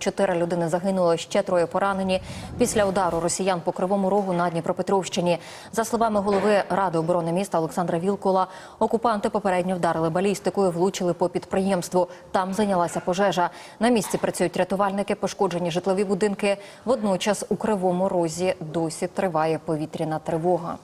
Чотири людини загинули, ще троє поранені після удару росіян по кривому рогу на Дніпропетровщині. За словами голови ради оборони міста Олександра Вілкула, окупанти попередньо вдарили балістикою, влучили по підприємству. Там зайнялася пожежа. На місці працюють рятувальники, пошкоджені житлові будинки. Водночас у кривому розі досі триває повітряна тривога.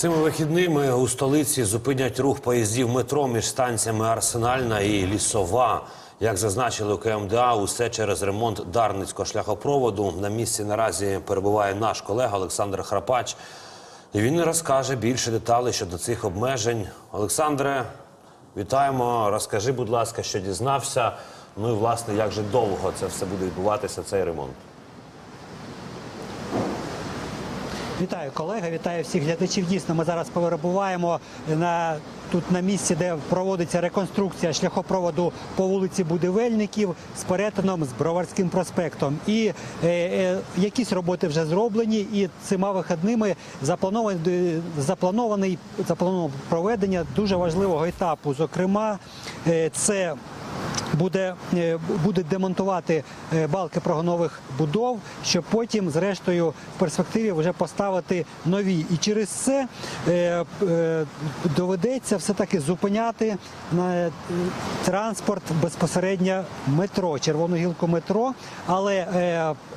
Цими вихідними у столиці зупинять рух поїздів метро між станціями Арсенальна і Лісова. Як зазначили у КМДА, усе через ремонт Дарницького шляхопроводу. На місці наразі перебуває наш колега Олександр Храпач. І він розкаже більше деталей щодо цих обмежень. Олександре, вітаємо. Розкажи, будь ласка, що дізнався. Ну і власне, як же довго це все буде відбуватися, цей ремонт. Вітаю колеги, вітаю всіх глядачів. Дійсно, ми зараз перебуваємо на тут на місці, де проводиться реконструкція шляхопроводу по вулиці Будівельників з перетином з Броварським проспектом. І е, е, якісь роботи вже зроблені, і цими вихідними запланований запланований заплановано проведення дуже важливого етапу. Зокрема, е, це буде, е, буде демонтувати е, балки прогонових будов, щоб потім, зрештою, в перспективі вже поставити нові. І через це е, доведеться все-таки зупиняти е, транспорт безпосередньо метро, червону гілку метро. Але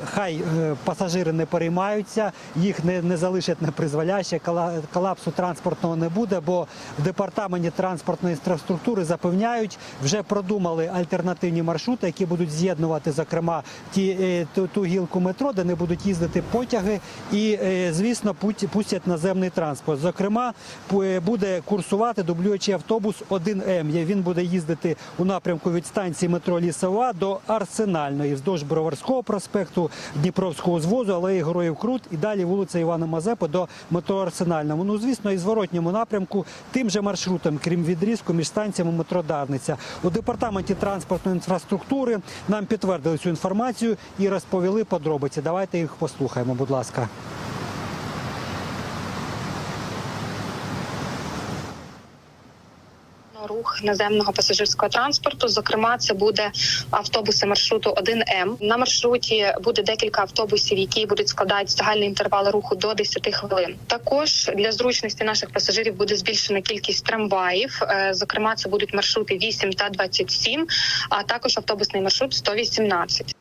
хай пасажири не переймаються, їх не, не залишать на призволяще, колапсу транспортного не буде, бо в департаменті транспортної інфраструктури запевняють, вже продумали альтернативні маршрути, які будуть з'єднувати, зокрема, ті, е, ту, ту гілку метро, де не будуть їздити потяги, і, е, звісно, пустять наземний транспорт. Зокрема, е, буде курсувати дублюючий автобус 1М. Є- Він буде їздити у напрямку від станції метро Лісова до Арсенальної, вздовж Броварського проспекту, Дніпровського звозу, алеї Героїв Крут і далі вулиця Івана Мазепи до метро Арсенальному. Ну, звісно, і зворотньому напрямку тим же маршрутом, крім відрізку між станціями метро Дарниця. У департаменті транспортної інфраструктури нам підтвердили цю інформацію і розповіли подробиці. Давайте їх послухаємо, будь ласка. Рух наземного пасажирського транспорту. Зокрема, це буде автобуси маршруту 1М. На маршруті буде декілька автобусів, які будуть складати загальний інтервал руху до 10 хвилин. Також для зручності наших пасажирів буде збільшена кількість трамваїв. Е, Зокрема, це будуть маршрути 8 та 27, а також автобусний маршрут 118.